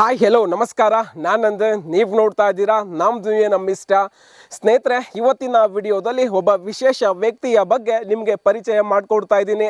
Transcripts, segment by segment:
Hi hello ನಮಸ್ಕಾರ. ನಾನು ನಂದನ್ ನೀವು ನೋಡ್ತಾ ಇದ್ದೀರಾ ನಮ್ಮ ದುನಿಯ ನಮ್ಮ ಇಷ್ಟ. ಸ್ನೇಹಿತರೆ, ಇವತ್ತಿನ ವಿಡಿಯೋದಲ್ಲಿ ಒಬ್ಬ ವಿಶೇಷ ವ್ಯಕ್ತಿಯ ಬಗ್ಗೆ ನಿಮಗೆ ಪರಿಚಯ ಮಾಡಿಕೊಡ್ತಾ ಇದ್ದೀನಿ.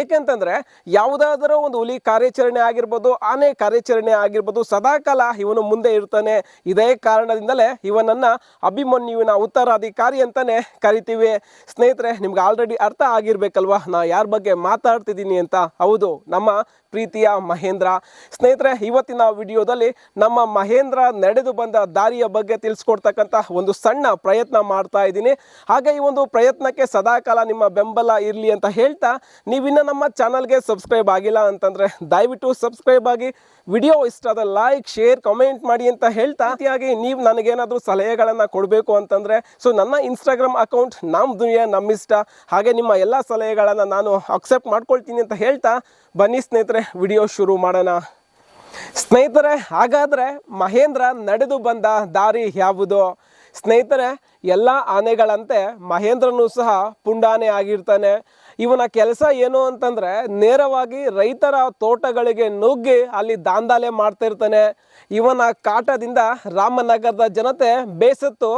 ಏಕೆಂತಂದರೆ, ಯಾವುದಾದರೂ ಒಂದು ಹುಲಿ ಕಾರ್ಯಾಚರಣೆ ಆಗಿರ್ಬೋದು, ಆನೆ ಕಾರ್ಯಾಚರಣೆ ಆಗಿರ್ಬೋದು, ಸದಾಕಾಲ ಇವನು ಮುಂದೆ ಇರ್ತಾನೆ. ಇದೇ ಕಾರಣದಿಂದಲೇ ಇವನನ್ನು ಅಭಿಮನ್ಯುವಿನ ಉತ್ತರಾಧಿಕಾರಿ ಅಂತಲೇ ಕರಿತೀವಿ. ಸ್ನೇಹಿತರೆ, ನಿಮ್ಗೆ ಆಲ್ರೆಡಿ ಅರ್ಥ ಆಗಿರ್ಬೇಕಲ್ವಾ? ನಾ ಯಾರ ಬಗ್ಗೆ ಮಾತಾಡ್ತಿದ್ದೀನಿ ಅಂತ? ಹೌದು, ನಮ್ಮ ಪ್ರೀತಿಯ ಮಹೇಂದ್ರ. ಸ್ನೇಹಿತರೆ, ಇವತ್ತಿನ ವಿಡಿಯೋದಲ್ಲಿ ನಮ್ಮ ಮಹೇಂದ್ರ ನಡೆದು ಬಂದ ದಾರಿಯ ಬಗ್ಗೆ ತಿಳಿಸ್ಕೊಡ್ತಕ್ಕಂಥ ಒಂದು ಸಣ್ಣ ಪ್ರಯತ್ನ ಮಾಡ್ತಾ ಇದ್ದೀನಿ. ಹಾಗೆ ಈ ಒಂದು ಪ್ರಯತ್ನಕ್ಕೆ ಸದಾಕಾಲ ನಿಮ್ಮ ಬೆಂಬಲ ಇರಲಿ ಅಂತ ಹೇಳ್ತಾ ನೀವಿನ್ನ ನಮ್ಮ ಚಾನಲ್ಗೆ ಸಬ್ಸ್ಕ್ರೈಬ್ ಆಗಿಲ್ಲ ಅಂತಂದರೆ ದಯವಿಟ್ಟು ಸಬ್ಸ್ಕ್ರೈಬ್ ಆಗಿ, ವಿಡಿಯೋ ಇಷ್ಟ ಆದ ಲೈಕ್, ಶೇರ್, ಕಮೆಂಟ್ ಮಾಡಿ ಅಂತ ಹೇಳ್ತಾ ಅತಿಯಾಗಿ ನೀವು ನನಗೇನಾದರೂ ಸಲಹೆಗಳನ್ನು ಕೊಡಬೇಕು ಅಂತಂದರೆ, ಸೊ ನನ್ನ ಇನ್ಸ್ಟಾಗ್ರಾಮ್ ಅಕೌಂಟ್ ನಮ್ಮ ದುನಿಯಾ, ನಮ್ಮಿಷ್ಟ. ಹಾಗೆ ನಿಮ್ಮ ಎಲ್ಲ ಸಲಹೆಗಳನ್ನು ನಾನು ಅಕ್ಸೆಪ್ಟ್ ಮಾಡ್ಕೊಳ್ತೀನಿ ಅಂತ ಹೇಳ್ತಾ ಬನ್ನಿ ಸ್ನೇಹಿತರೆ. ವಿಡಿಯೋ ಶುರು ಮಾಡೋಣ. ಸ್ನೇಹಿತರೆ, ಹಾಗಾದರೆ ಮಹೇಂದ್ರ ನಡೆದು ಬಂದ ದಾರಿ ಯಾವುದು? ಸ್ನೇಹಿತರೆ, ಎಲ್ಲ ಆನೆಗಳಂತೆ ಮಹೇಂದ್ರನು ಸಹ ಪುಂಡಾನೆ ಆಗಿರ್ತಾನೆ. ಇವನ ಕೆಲಸ ಏನು ಅಂತಂದ್ರೆ ನೇರವಾಗಿ ರೈತರ ತೋಟಗಳಿಗೆ ನುಗ್ಗಿ ಅಲ್ಲಿ ದಾಂದಾಲೆ ಮಾಡ್ತಿರ್ತಾನೆ. ಇವನ ಕಾಟದಿಂದ ರಾಮನಗರದ ಜನತೆ ಬೇಸತ್ತು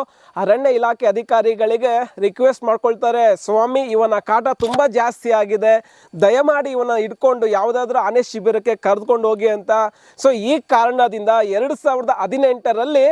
ಅರಣ್ಯ ಇಲಾಖೆ ಅಧಿಕಾರಿಗಳಿಗೆ ರಿಕ್ವೆಸ್ಟ್ ಮಾಡ್ಕೊಳ್ತಾರೆ. ಸ್ವಾಮಿ, ಇವನ ಕಾಟ ತುಂಬ ಜಾಸ್ತಿ ಆಗಿದೆ. ದಯಮಾಡಿ ಇವನ ಇಟ್ಕೊಂಡು ಯಾವುದಾದ್ರೂ ಆನೆ ಶಿಬಿರಕ್ಕೆ ಕರೆದುಕೊಂಡು ಹೋಗಿ ಅಂತ. ಸೊ ಈ ಕಾರಣದಿಂದ ಎರಡು ಸಾವಿರದ ಹದಿನೆಂಟರಲ್ಲಿ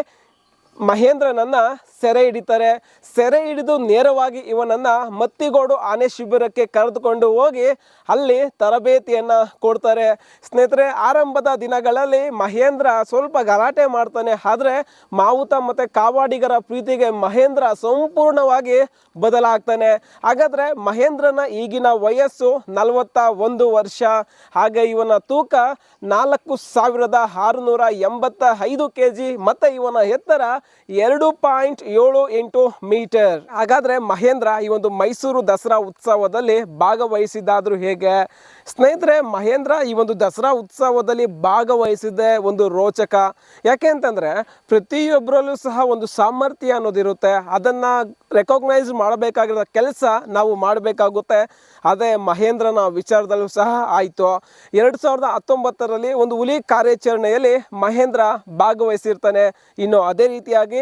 ಮಹೇಂದ್ರನನ್ನ ಸೆರೆ ಹಿಡಿತಾರೆ. ಸೆರೆ ಹಿಡಿದು ನೇರವಾಗಿ ಇವನನ್ನ ಮತ್ತಿಗೋಡು ಆನೆ ಶಿಬಿರಕ್ಕೆ ಕರೆದುಕೊಂಡು ಹೋಗಿ ಅಲ್ಲಿ ತರಬೇತಿಯನ್ನ ಕೊಡ್ತಾರೆ. ಸ್ನೇಹಿತರೆ, ಆರಂಭದ ದಿನಗಳಲ್ಲಿ ಮಹೇಂದ್ರ ಸ್ವಲ್ಪ ಗಲಾಟೆ ಮಾಡ್ತಾನೆ. ಆದರೆ ಮಾವುತ ಮತ್ತೆ ಕಾವಾಡಿಗರ ಪ್ರೀತಿಗೆ ಮಹೇಂದ್ರ ಸಂಪೂರ್ಣವಾಗಿ ಬದಲಾಗ್ತಾನೆ. ಹಾಗಾದ್ರೆ ಮಹೇಂದ್ರನ ಈಗಿನ ವಯಸ್ಸು ನಲವತ್ತ ಒಂದು ವರ್ಷ. ಹಾಗೆ ಇವನ ತೂಕ ನಾಲ್ಕು ಸಾವಿರದ ಆರುನೂರ ಎಂಬತ್ತ ಐದು ಕೆ ಜಿ ಮತ್ತು ಇವನ ಎತ್ತರ ಎರಡು ಪಾಯಿಂಟ್ ಏಳು ಎಂಟು ಮೀಟರ್. ಹಾಗಾದ್ರೆ ಮಹೇಂದ್ರ ಈ ಒಂದು ಮೈಸೂರು ದಸರಾ ಉತ್ಸವದಲ್ಲಿ ಭಾಗವಹಿಸಿದ್ದಾದ್ರೂ ಹೇಗೆ? ಸ್ನೇಹಿತರೆ, ಮಹೇಂದ್ರ ಈ ಒಂದು ದಸರಾ ಉತ್ಸವದಲ್ಲಿ ಭಾಗವಹಿಸಿದೆ ಒಂದು ರೋಚಕ. ಯಾಕೆ ಅಂತಂದ್ರೆ, ಪ್ರತಿಯೊಬ್ಬರಲ್ಲೂ ಸಹ ಒಂದು ಸಾಮರ್ಥ್ಯ ಅನ್ನೋದಿರುತ್ತೆ. ಅದನ್ನ ರೆಕಾಗ್ನೈಸ್ ಮಾಡಬೇಕಾಗಿರೋ ಕೆಲಸ ನಾವು ಮಾಡಬೇಕಾಗುತ್ತೆ. ಅದೇ ಮಹೇಂದ್ರನ ವಿಚಾರದಲ್ಲೂ ಸಹ ಆಯಿತು. ಎರಡು ಸಾವಿರದ ಹತ್ತೊಂಬತ್ತರಲ್ಲಿ ಒಂದು ಹುಲಿ ಕಾರ್ಯಾಚರಣೆಯಲ್ಲಿ ಮಹೇಂದ್ರ ಭಾಗವಹಿಸಿರ್ತಾನೆ. ಇನ್ನು ಅದೇ ರೀತಿಯಾಗಿ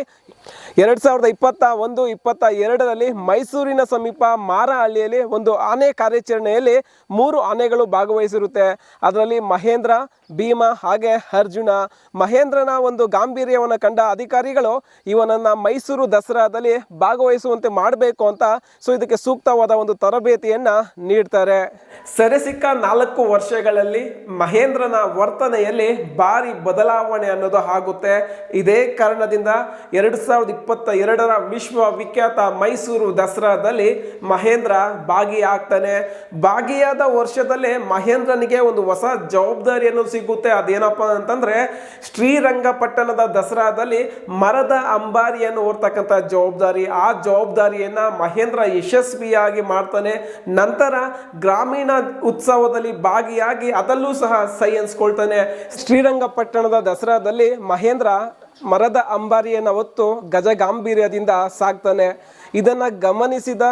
ಎರಡು ಸಾವಿರದ ಇಪ್ಪತ್ತ ಒಂದು ಇಪ್ಪತ್ತ ಎರಡರಲ್ಲಿ ಮೈಸೂರಿನ ಸಮೀಪ ಮಾರಹಳ್ಳಿಯಲ್ಲಿ ಒಂದು ಆನೆ ಕಾರ್ಯಾಚರಣೆಯಲ್ಲಿ ಮೂರು ಆನೆಗಳು ಭಾಗವಹಿಸಿರುತ್ತೆ. ಅದರಲ್ಲಿ ಮಹೇಂದ್ರ, ಭೀಮ ಹಾಗೆ ಅರ್ಜುನ. ಮಹೇಂದ್ರನ ಒಂದು ಗಾಂಭೀರ್ಯವನ್ನು ಕಂಡ ಅಧಿಕಾರಿಗಳು ಇವನನ್ನ ಮೈಸೂರು ದಸರಾದಲ್ಲಿ ಭಾಗವಹಿಸುವಂತೆ ಮಾಡಬೇಕು ಅಂತ ಸೊ ಇದಕ್ಕೆ ಸೂಕ್ತವಾದ ಒಂದು ತರಬೇತಿಯನ್ನ ನೀಡ್ತಾರೆ. ಸೆರೆ ಸಿಕ್ಕ ನಾಲ್ಕು ವರ್ಷಗಳಲ್ಲಿ ಮಹೇಂದ್ರನ ವರ್ತನೆಯಲ್ಲಿ ಭಾರಿ ಬದಲಾವಣೆ ಅನ್ನೋದು ಆಗುತ್ತೆ. ಇದೇ ಕಾರಣದಿಂದ ಎರಡು ಸಾವಿರದ ಇಪ್ಪತ್ತ ಎರಡರ ವಿಶ್ವವಿಖ್ಯಾತ ಮೈಸೂರು ದಸರಾದಲ್ಲಿ ಮಹೇಂದ್ರ ಭಾಗಿಯಾಗ್ತಾನೆ. ಭಾಗಿಯಾದ ವರ್ಷದಲ್ಲೇ ಮಹೇಂದ್ರನಿಗೆ ಒಂದು ಹೊಸ ಜವಾಬ್ದಾರಿಯನ್ನು ಸಿಗುತ್ತೆ. ಅದೇನಪ್ಪ ಅಂತಂದ್ರೆ, ಶ್ರೀರಂಗಪಟ್ಟಣದ ದಸರಾದಲ್ಲಿ ಮರದ ಅಂಬಾರಿಯನ್ನು ಹೊರ್ತಕ್ಕಂಥ ಜವಾಬ್ದಾರಿ. ಆ ಜವಾಬ್ದಾರಿಯನ್ನ ಮಹೇಂದ್ರ ಯಶಸ್ವಿಯಾಗಿ ಮಾಡ್ತಾನೆ. ನಂತರ ಗ್ರಾಮೀಣ ಉತ್ಸವದಲ್ಲಿ ಭಾಗಿಯಾಗಿ ಅದಲ್ಲೂ ಸಹ ಸೈ ಅನ್ಸ್ಕೊಳ್ತಾನೆ ಶ್ರೀರಂಗಪಟ್ಟಣದ ದಸರಾದಲ್ಲಿ ಮಹೇಂದ್ರ ಮರದ ಅಂಬಾರಿಯನ್ನು ಹೊತ್ತು ಗಜಗಾಂಭೀರ್ಯದಿಂದ ಸಾಕ್ತಾನೆ ಇದನ್ನು ಗಮನಿಸಿದ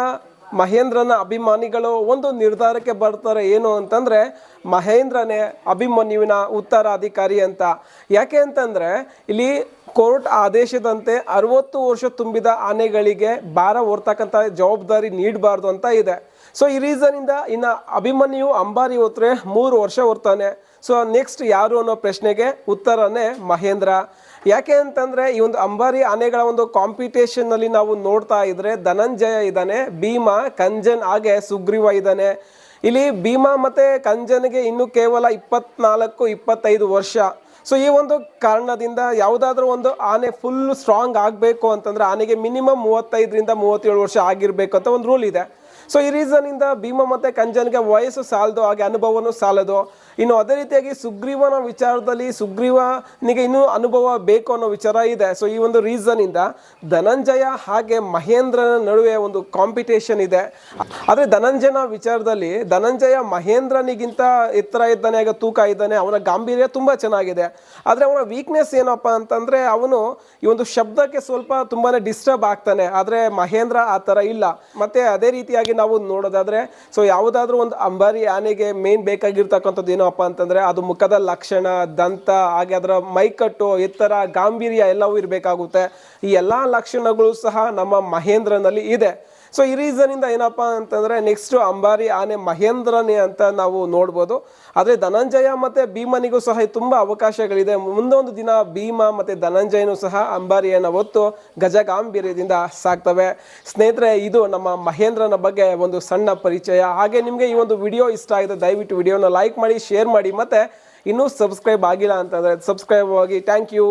ಮಹೇಂದ್ರನ ಅಭಿಮಾನಿಗಳು ಒಂದು ನಿರ್ಧಾರಕ್ಕೆ ಬರ್ತಾರೆ ಏನು ಅಂತಂದರೆ, ಮಹೇಂದ್ರನೇ ಅಭಿಮನ್ಯುವಿನ ಉತ್ತರಾಧಿಕಾರಿ ಅಂತ. ಯಾಕೆ ಅಂತಂದರೆ, ಇಲ್ಲಿ ಕೋರ್ಟ್ ಆದೇಶದಂತೆ ಅರವತ್ತು ವರ್ಷ ತುಂಬಿದ ಆನೆಗಳಿಗೆ ಭಾರ ಹೊರ್ತಕ್ಕಂಥ ಜವಾಬ್ದಾರಿ ನೀಡಬಾರ್ದು ಅಂತ ಇದೆ. ಸೊ ಈ ರೀಸನಿಂದ ಇನ್ನು ಅಭಿಮನ್ಯು ಅಂಬಾರಿ ಹೊತ್ತರೆ ಮೂರು ವರ್ಷ ಹೊರ್ತಾನೆ. ಸೊ ನೆಕ್ಸ್ಟ್ ಯಾರು ಅನ್ನೋ ಪ್ರಶ್ನೆಗೆ ಉತ್ತರನೇ ಮಹೇಂದ್ರ. ಯಾಕೆ ಅಂತಂದ್ರೆ ಈ ಒಂದು ಅಂಬಾರಿ ಆನೆಗಳ ಒಂದು ಕಾಂಪಿಟೇಷನ್ ಅಲ್ಲಿ ನಾವು ನೋಡ್ತಾ ಇದ್ರೆ ಧನಂಜಯ ಇದ್ದಾನೆ, ಭೀಮಾ, ಕಂಜನ್ ಹಾಗೆ ಸುಗ್ರೀವ ಇದ್ದಾನೆ. ಇಲ್ಲಿ ಭೀಮ ಮತ್ತೆ ಕಂಜನ್ಗೆ ಇನ್ನು ಕೇವಲ ಇಪ್ಪತ್ನಾಲ್ಕು, ಇಪ್ಪತ್ತೈದು ವರ್ಷ. ಸೊ ಈ ಒಂದು ಕಾರಣದಿಂದ ಯಾವುದಾದ್ರೂ ಒಂದು ಆನೆ ಫುಲ್ ಸ್ಟ್ರಾಂಗ್ ಆಗಬೇಕು ಅಂತಂದ್ರೆ ಆನೆಗೆ ಮಿನಿಮಮ್ ಮೂವತ್ತೈದರಿಂದ ಮೂವತ್ತೇಳು ವರ್ಷ ಆಗಿರಬೇಕು ಅಂತ ಒಂದು ರೂಲ್ ಇದೆ. ಸೊ ಈ ರೀಸನಿಂದ ಭೀಮ ಮತ್ತೆ ಕಂಜನ್ಗೆ ವಯಸ್ಸು ಸಾಲದು, ಹಾಗೆ ಅನುಭವನೂ ಸಾಲದು. ಇನ್ನು ಅದೇ ರೀತಿಯಾಗಿ ಸುಗ್ರೀವನ ವಿಚಾರದಲ್ಲಿ ಸುಗ್ರೀವನಿಗೆ ಇನ್ನೂ ಅನುಭವ ಬೇಕು ಅನ್ನೋ ವಿಚಾರ ಇದೆ. ಸೊ ಈ ಒಂದು ರೀಸನಿಂದ ಧನಂಜಯ ಹಾಗೆ ಮಹೇಂದ್ರನ ನಡುವೆ ಒಂದು ಕಾಂಪಿಟೇಷನ್ ಇದೆ. ಆದರೆ ಧನಂಜಯನ ವಿಚಾರದಲ್ಲಿ ಧನಂಜಯ ಮಹೇಂದ್ರನಿಗಿಂತ ಎತ್ತರ ಇದ್ದಾನೆ ಆಗ ತೂಕ ಇದ್ದಾನೆ, ಅವನ ಗಾಂಭೀರ್ಯ ತುಂಬ ಚೆನ್ನಾಗಿದೆ. ಆದರೆ ಅವನ ವೀಕ್ನೆಸ್ ಏನಪ್ಪ ಅಂತಂದರೆ ಅವನು ಈ ಒಂದು ಶಬ್ದಕ್ಕೆ ಸ್ವಲ್ಪ ತುಂಬಾ ಡಿಸ್ಟರ್ಬ್ ಆಗ್ತಾನೆ. ಆದರೆ ಮಹೇಂದ್ರ ಆ ಥರ ಇಲ್ಲ. ಮತ್ತೆ ಅದೇ ರೀತಿಯಾಗಿ ನಾವು ನೋಡೋದಾದ್ರೆ ಸೊ ಯಾವುದಾದ್ರೂ ಒಂದು ಅಂಬಾರಿ ಆನೆಗೆ ಮೇನ್ ಬೇಕಾಗಿರ್ತಕ್ಕಂಥದ್ದು ಏನಪ್ಪ ಅಂತಂದ್ರೆ, ಅದು ಮುಖದ ಲಕ್ಷಣ, ದಂತ, ಹಾಗೆ ಅದರ ಮೈಕಟ್ಟು, ಎತ್ತರ, ಗಾಂಭೀರ್ಯ ಎಲ್ಲವೂ ಇರಬೇಕಾಗುತ್ತೆ. ಈ ಎಲ್ಲಾ ಲಕ್ಷಣಗಳು ಸಹ ನಮ್ಮ ಮಹೇಂದ್ರನಲ್ಲಿ ಇದೆ. ಸೊ ಈ ರೀಸನ್ ಇಂದ ಅಂತಂದರೆ ಅಂತಂದ್ರೆ ನೆಕ್ಸ್ಟ್ ಅಂಬಾರಿ ಆನೆ ಮಹೇಂದ್ರನೇ ಅಂತ ನಾವು ನೋಡ್ಬೋದು. ಆದರೆ ಧನಂಜಯ ಮತ್ತೆ ಭೀಮನಿಗೂ ಸಹ ತುಂಬಾ ಅವಕಾಶಗಳಿದೆ. ಮುಂದೊಂದು ದಿನ ಭೀಮ ಮತ್ತೆ ಧನಂಜಯನು ಸಹ ಅಂಬಾರಿಯನ್ನು ಹೊತ್ತು ಗಜಗಾಂಭೀರ್ಯದಿಂದ ಸಾಕ್ತವೆ. ಸ್ನೇಹಿತರೆ, ಇದು ನಮ್ಮ ಮಹೇಂದ್ರನ ಬಗ್ಗೆ ಒಂದು ಸಣ್ಣ ಪರಿಚಯ. ಹಾಗೆ ನಿಮಗೆ ಈ ಒಂದು ವಿಡಿಯೋ ಇಷ್ಟ ಆಗಿದೆ, ದಯವಿಟ್ಟು ವಿಡಿಯೋನ ಲೈಕ್ ಮಾಡಿ ಶೇರ್ ಮಾಡಿ. ಮತ್ತೆ ಇನ್ನೂ ಸಬ್ಸ್ಕ್ರೈಬ್ ಆಗಿಲ್ಲ ಅಂತಂದ್ರೆ ಸಬ್ಸ್ಕ್ರೈಬ್ ಆಗಿ. Thank you